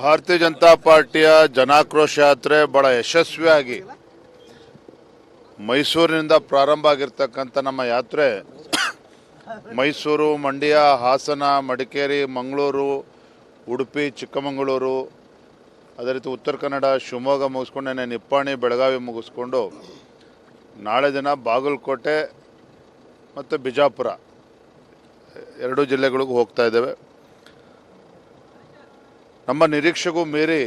ಭಾರತೀಯ ಜನತಾ ಪಾರ್ಟಿಯ ಜನಾಕ್ರೋಶ ಯಾತ್ರೆ ಬಹಳ ಯಶಸ್ವಿಯಾಗಿ ಮೈಸೂರಿನಿಂದ ಪ್ರಾರಂಭ ಆಗಿರ್ತಕ್ಕಂಥ ನಮ್ಮ ಯಾತ್ರೆ ಮೈಸೂರು, ಮಂಡ್ಯ, ಹಾಸನ, ಮಡಿಕೇರಿ, ಮಂಗಳೂರು, ಉಡುಪಿ, ಚಿಕ್ಕಮಗಳೂರು, ಅದೇ ರೀತಿ ಉತ್ತರ ಕನ್ನಡ, ಶಿವಮೊಗ್ಗ ಮುಗಿಸ್ಕೊಂಡು ನೆನೆ ನಿಪ್ಪಾಣಿ, ಬೆಳಗಾವಿ ಮುಗಿಸ್ಕೊಂಡು ನಾಳೆ ದಿನ ಬಾಗಲಕೋಟೆ ಮತ್ತು ಬಿಜಾಪುರ ಎರಡೂ ಜಿಲ್ಲೆಗಳಿಗೂ ಹೋಗ್ತಾ ಇದ್ದೇವೆ. ನಮ್ಮ ನಿರೀಕ್ಷೆಗೂ ಮೀರಿ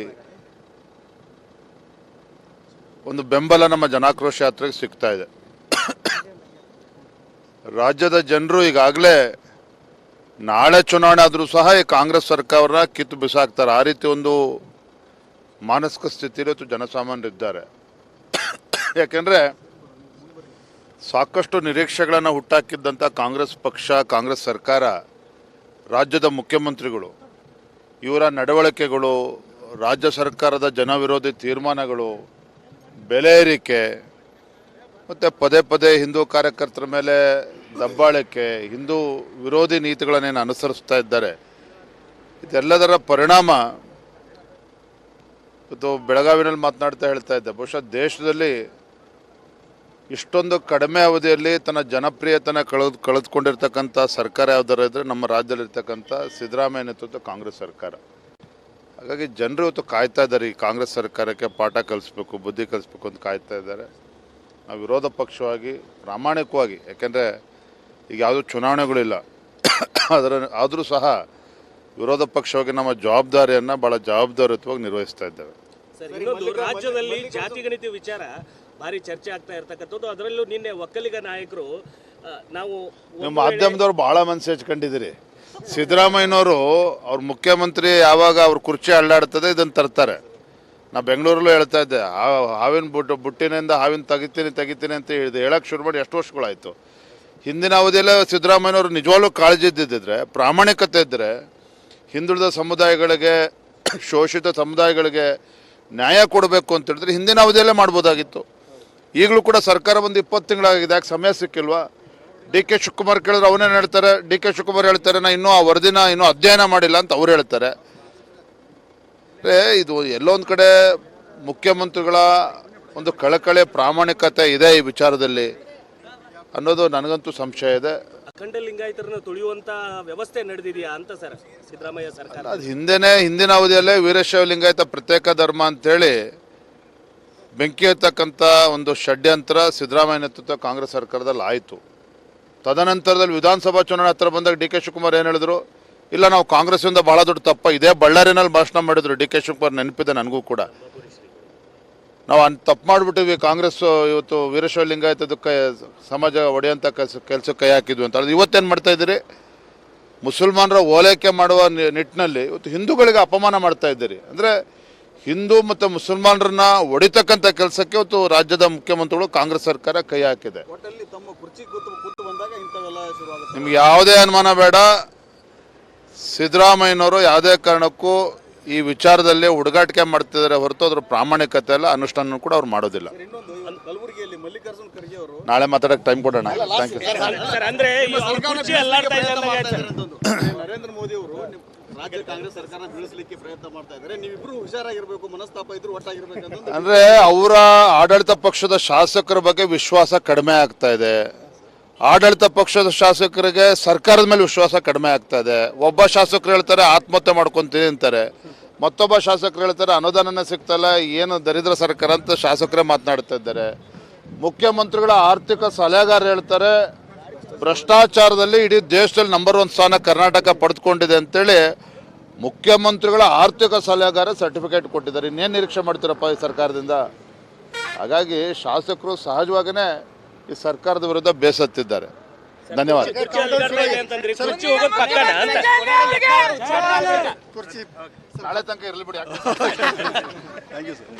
ಒಂದು ಬೆಂಬಲ ನಮ್ಮ ಜನಾಕ್ರೋಶ ಯಾತ್ರೆಗೆ ಸಿಗ್ತಾ ಇದೆ. ರಾಜ್ಯದ ಜನರು ಈಗಾಗಲೇ ನಾಳೆ ಚುನಾವಣೆ ಆದರೂ ಸಹ ಈ ಕಾಂಗ್ರೆಸ್ ಸರ್ಕಾರನ ಕಿತ್ತು ಬಿಸಾಕ್ತಾರೆ. ಆ ರೀತಿ ಒಂದು ಮಾನಸಿಕ ಸ್ಥಿತಿಯಲ್ಲಿ ಜನಸಾಮಾನ್ಯರಿದ್ದಾರೆ. ಯಾಕೆಂದರೆ ಸಾಕಷ್ಟು ನಿರೀಕ್ಷೆಗಳನ್ನು ಹುಟ್ಟಾಕಿದ್ದಂಥ ಕಾಂಗ್ರೆಸ್ ಪಕ್ಷ, ಕಾಂಗ್ರೆಸ್ ಸರ್ಕಾರ, ರಾಜ್ಯದ ಮುಖ್ಯಮಂತ್ರಿಗಳು ಇವರ ನಡವಳಿಕೆಗಳು, ರಾಜ್ಯ ಸರ್ಕಾರದ ಜನವಿರೋಧಿ ತೀರ್ಮಾನಗಳು, ಬೆಲೆ ಏರಿಕೆ, ಮತ್ತು ಪದೇ ಪದೇ ಹಿಂದೂ ಕಾರ್ಯಕರ್ತರ ಮೇಲೆ ದಬ್ಬಾಳಿಕೆ, ಹಿಂದೂ ವಿರೋಧಿ ನೀತಿಗಳನ್ನೇನು ಅನುಸರಿಸ್ತಾ ಇದ್ದಾರೆ, ಇದೆಲ್ಲದರ ಪರಿಣಾಮ ಇವತ್ತು ಬೆಳಗಾವಿನಲ್ಲಿ ಮಾತನಾಡ್ತಾ ಹೇಳ್ತಾ ಇದ್ದೆ. ಬಹುಶಃ ದೇಶದಲ್ಲಿ ಇಷ್ಟೊಂದು ಕಡಿಮೆ ಅವಧಿಯಲ್ಲಿ ತನ್ನ ಜನಪ್ರಿಯತನ ಕಳೆದು, ಕಳೆದುಕೊಂಡಿರ್ತಕ್ಕಂಥ ಸರ್ಕಾರ ಯಾವ್ದಾರ ಇದ್ದರೆ ನಮ್ಮ ರಾಜ್ಯದಲ್ಲಿರ್ತಕ್ಕಂಥ ಸಿದ್ದರಾಮಯ್ಯ ನೇತೃತ್ವ ಕಾಂಗ್ರೆಸ್ ಸರ್ಕಾರ. ಹಾಗಾಗಿ ಜನರು ಇವತ್ತು ಕಾಯ್ತಾ ಇದ್ದಾರೆ ಈ ಕಾಂಗ್ರೆಸ್ ಸರ್ಕಾರಕ್ಕೆ ಪಾಠ ಕಲಿಸ್ಬೇಕು, ಬುದ್ಧಿ ಕಲಿಸ್ಬೇಕು ಅಂತ ಕಾಯ್ತಾ ಇದ್ದಾರೆ ನಾವು ವಿರೋಧ ಪಕ್ಷವಾಗಿ, ಪ್ರಾಮಾಣಿಕವಾಗಿ, ಯಾಕೆಂದರೆ ಈಗ ಯಾವುದೂ ಚುನಾವಣೆಗಳಿಲ್ಲ. ಅದರ ಆದರೂ ಸಹ ವಿರೋಧ ಪಕ್ಷವಾಗಿ ನಮ್ಮ ಜವಾಬ್ದಾರಿಯನ್ನು ಭಾಳ ಜವಾಬ್ದಾರಿಯುತವಾಗಿ ನಿರ್ವಹಿಸ್ತಾ ಇದ್ದೇವೆ. ರಾಜ್ಯದಲ್ಲಿ ಜಾತಿ ಗಣಿತ ವಿಚಾರ ಭಾರಿ ಚರ್ಚೆ ಆಗ್ತಾ ಇರ್ತಕ್ಕಂಥದ್ದು. ಅದರಲ್ಲೂ ನಿನ್ನೆ ಒಕ್ಕಲಿಗ ನಾಯಕರು ನಾವು ನಮ್ಮ ಮಾಧ್ಯಮದವ್ರು ಭಾಳ ಮನಸ್ಸು ಹಚ್ಕೊಂಡಿದ್ದೀರಿ. ಸಿದ್ದರಾಮಯ್ಯನವರು ಅವ್ರ ಮುಖ್ಯಮಂತ್ರಿ ಯಾವಾಗ ಅವ್ರ ಕುರ್ಚಿ ಅಳ್ಳಾಡ್ತದೆ ಇದನ್ನು ತರ್ತಾರೆ. ನಾ ಬೆಂಗಳೂರಲ್ಲೂ ಹೇಳ್ತಾ ಇದ್ದೆ ಆ ಹಾವಿನ ಬುಟ್ಟು ಬುಟ್ಟಿನಿಂದ ಹಾವಿನ ತೆಗಿತೀನಿ ತೆಗಿತೀನಿ ಅಂತ ಹೇಳಿದೆ. ಹೇಳಕ್ಕೆ ಶುರು ಮಾಡಿ ಎಷ್ಟು ವರ್ಷಗಳಾಯಿತು. ಹಿಂದಿನ ಅವಧಿಯಲ್ಲ ಸಿದ್ದರಾಮಯ್ಯನವರು ನಿಜವಾಗ್ಲೂ ಕಾಳಜಿ ಇದ್ದಿದ್ದರೆ ಪ್ರಾಮಾಣಿಕತೆ ಇದ್ದರೆ ಹಿಂದುಳಿದ ಸಮುದಾಯಗಳಿಗೆ ಶೋಷಿತ ಸಮುದಾಯಗಳಿಗೆ ನ್ಯಾಯ ಕೊಡಬೇಕು ಅಂತ ಹೇಳಿದ್ರೆ ಹಿಂದಿನ ಅವಧಿಯಲ್ಲೇ ಮಾಡ್ಬೋದಾಗಿತ್ತು. ಈಗಲೂ ಕೂಡ ಸರ್ಕಾರ ಒಂದು ಇಪ್ಪತ್ತು ತಿಂಗಳಾಗಿದೆ ಯಾಕೆ ಸಮಯ ಸಿಕ್ಕಿಲ್ವಾ? ಡಿ ಕೆ ಶಿವಕುಮಾರ್ ಕೇಳಿದ್ರೆ ಅವನೇನು ಹೇಳ್ತಾರೆ ಡಿ ಕೆ ಶಿವಕುಮಾರ್ ಹೇಳ್ತಾರೆ ನಾ ಇನ್ನೂ ಆ ವರದಿನ ಇನ್ನೂ ಅಧ್ಯಯನ ಮಾಡಿಲ್ಲ ಅಂತ ಅವ್ರು ಹೇಳ್ತಾರೆ. ಇದು ಎಲ್ಲೊಂದು ಕಡೆ ಮುಖ್ಯಮಂತ್ರಿಗಳ ಒಂದು ಕಳಕಳೆ ಪ್ರಾಮಾಣಿಕತೆ ಇದೆ ಈ ವಿಚಾರದಲ್ಲಿ ಅನ್ನೋದು ನನಗಂತೂ ಸಂಶಯ ಇದೆ. ಅಖಂಡ ಲಿಂಗಾಯತರನ್ನು ತುಳಿಯುವಂತ ವ್ಯವಸ್ಥೆ ನಡೆದಿದೆಯಾ ಅಂತ ಸರ್ ಸಿದ್ದರಾಮಯ್ಯ ಸರ್ಕಾರ? ಅದು ಹಿಂದೆನೇ ಹಿಂದಿನ ಅವಧಿಯಲ್ಲೇ ವೀರಶೈವ ಲಿಂಗಾಯತ ಪ್ರತ್ಯೇಕ ಧರ್ಮ ಅಂತೇಳಿ ಬೆಂಕಿ ಹತ್ತಕ್ಕಂಥ ಒಂದು ಷಡ್ಯಂತ್ರ ಸಿದ್ದರಾಮಯ್ಯ ನೇತೃತ್ವ ಕಾಂಗ್ರೆಸ್ ಸರ್ಕಾರದಲ್ಲಿ ಆಯಿತು. ತದನಂತರದಲ್ಲಿ ವಿಧಾನಸಭಾ ಚುನಾವಣೆ ಹತ್ರ ಬಂದಾಗ ಡಿ ಕೆ ಶಿವಕುಮಾರ್ ಏನು ಹೇಳಿದ್ರು? ಇಲ್ಲ, ನಾವು ಕಾಂಗ್ರೆಸ್ಸಿಂದ ಭಾಳ ದೊಡ್ಡ ತಪ್ಪ ಇದೇ, ಬಳ್ಳಾರಿನಲ್ಲಿ ಭಾಷಣ ಮಾಡಿದ್ರು ಡಿ ಕೆ ಶಿವಕುಮಾರ್ ನೆನಪಿದೆ ನನಗೂ ಕೂಡ. ನಾವು ಅನ್ ತಪ್ಪು ಮಾಡಿಬಿಟ್ಟಿವಿ ಕಾಂಗ್ರೆಸ್ ಇವತ್ತು ವೀರಶೈವ ಲಿಂಗಾಯತದಕ್ಕೆ ಸಮಾಜ ಒಡೆಯಂಥ ಕೆಲಸ, ಕೆಲಸಕ್ಕೆ ಕೈ ಹಾಕಿದ್ವಿ ಅಂತ ಅದು ಇವತ್ತೇನು ಮಾಡ್ತಾ ಇದ್ದೀರಿ? ಮುಸಲ್ಮಾನರ ಓಲೈಕೆ ಮಾಡುವ ನಿಟ್ಟಿನಲ್ಲಿ ಇವತ್ತು ಹಿಂದೂಗಳಿಗೆ ಅಪಮಾನ ಮಾಡ್ತಾ ಇದ್ದೀರಿ. ಅಂದರೆ ಹಿಂದೂ ಮತ್ತು ಮುಸಲ್ಮಾನರನ್ನ ಹೊಡಿತಕ್ಕಂಥ ಕೆಲಸಕ್ಕೆ ಇವತ್ತು ರಾಜ್ಯದ ಮುಖ್ಯಮಂತ್ರಿಗಳು ಕಾಂಗ್ರೆಸ್ ಸರ್ಕಾರ ಕೈ ಹಾಕಿದೆ. ನಿಮ್ಗೆ ಯಾವುದೇ ಅನುಮಾನ ಬೇಡ. ಸಿದ್ದರಾಮಯ್ಯನವರು ಯಾವುದೇ ಕಾರಣಕ್ಕೂ ಈ ವಿಚಾರದಲ್ಲಿ ಹುಡುಗಾಟಿಕೆ ಮಾಡ್ತಿದ್ದಾರೆ ಹೊರತು ಅದ್ರ ಪ್ರಾಮಾಣಿಕತೆ ಎಲ್ಲ ಅನುಷ್ಠಾನ ಕೂಡ ಅವ್ರು ಮಾಡೋದಿಲ್ಲ. ಇನ್ನೊಂದು ಕಲಬುರಗಿಯಲ್ಲಿ ಮಲ್ಲಿಕಾರ್ಜುನ್ ಖರ್ಗೆ ನಾಳೆ ಮಾತಾಡೋಕೆ ಟೈಮ್ ಕೊಡೋಣ. Thank you. ನರೇಂದ್ರ ಮೋದಿ ಅವರು ರಾಜ್ಯ ಕಾಂಗ್ರೆಸ್ ಸರ್ಕಾರ ಬೀಳಿಸಲಿಕ್ಕೆ ಪ್ರಯತ್ನ ಮಾಡ್ತಾ ಇದ್ದಾರೆ. ನೀವಿಬ್ರು ಹುಷಾರಾಗಿರ್ಬೇಕು ಮನಸ್ತಾಪ ಇದ್ರು ಒಟ್ಟಾಗಿರ್ಬೇಕಂತ ಅಂದರೆ ಅವರ ಆಡಳಿತ ಪಕ್ಷದ ಶಾಸಕರ ಬಗ್ಗೆ ವಿಶ್ವಾಸ ಕಡಿಮೆ ಆಗ್ತಾ ಇದೆ. ಆಡಳಿತ ಪಕ್ಷದ ಶಾಸಕರಿಗೆ ಸರ್ಕಾರದ ಮೇಲೆ ವಿಶ್ವಾಸ ಕಡಿಮೆ ಆಗ್ತಾ ಇದೆ. ಒಬ್ಬ ಶಾಸಕರು ಹೇಳ್ತಾರೆ ಆತ್ಮಹತ್ಯೆ ಮಾಡ್ಕೊಂತೀನಿ ಅಂತಾರೆ. ಮತ್ತೊಬ್ಬ ಶಾಸಕರು ಹೇಳ್ತಾರೆ ಅನುದಾನನೇ ಸಿಗ್ತಲ್ಲ ಏನು ದರಿದ್ರ ಸರ್ಕಾರ ಅಂತ ಶಾಸಕರೇ ಮಾತನಾಡ್ತಾ ಇದ್ದಾರೆ. ಮುಖ್ಯಮಂತ್ರಿಗಳ ಆರ್ಥಿಕ ಸಲಹೆಗಾರ ಹೇಳ್ತಾರೆ ಭ್ರಷ್ಟಾಚಾರದಲ್ಲಿ ಇಡೀ ದೇಶದಲ್ಲಿ ನಂಬರ್ ಒನ್ ಸ್ಥಾನ ಕರ್ನಾಟಕ ಪಡೆದುಕೊಂಡಿದೆ ಅಂತೇಳಿ ಮುಖ್ಯಮಂತ್ರಿಗಳ ಆರ್ಥಿಕ ಸಲಹೆಗಾರ ಸರ್ಟಿಫಿಕೇಟ್ ಕೊಟ್ಟಿದ್ದಾರೆ. ಇನ್ನೇನು ನಿರೀಕ್ಷೆ ಮಾಡ್ತೀರಪ್ಪ ಈ ಸರ್ಕಾರದಿಂದ? ಹಾಗಾಗಿ ಶಾಸಕರು ಸಹಜವಾಗಿಯೇ ಈ ಸರ್ಕಾರದ ವಿರುದ್ಧ ಬೇಸತ್ತಿದ್ದಾರೆ. ಧನ್ಯವಾದ. ಕುರ್ಚಿ. ಅಲ್ಲಾಡ್ತಾ ಇದೆ ಅಂತಂದ್ರಿ ಕುರ್ಚಿ ಹೋಗೋದು ಪಕ್ಕನ ಅಂತ ನಾಳೆ ತನಕ ಇರಲಿ ಬಿಡಿ ಥ್ಯಾಂಕ್ ಯು ಸರ್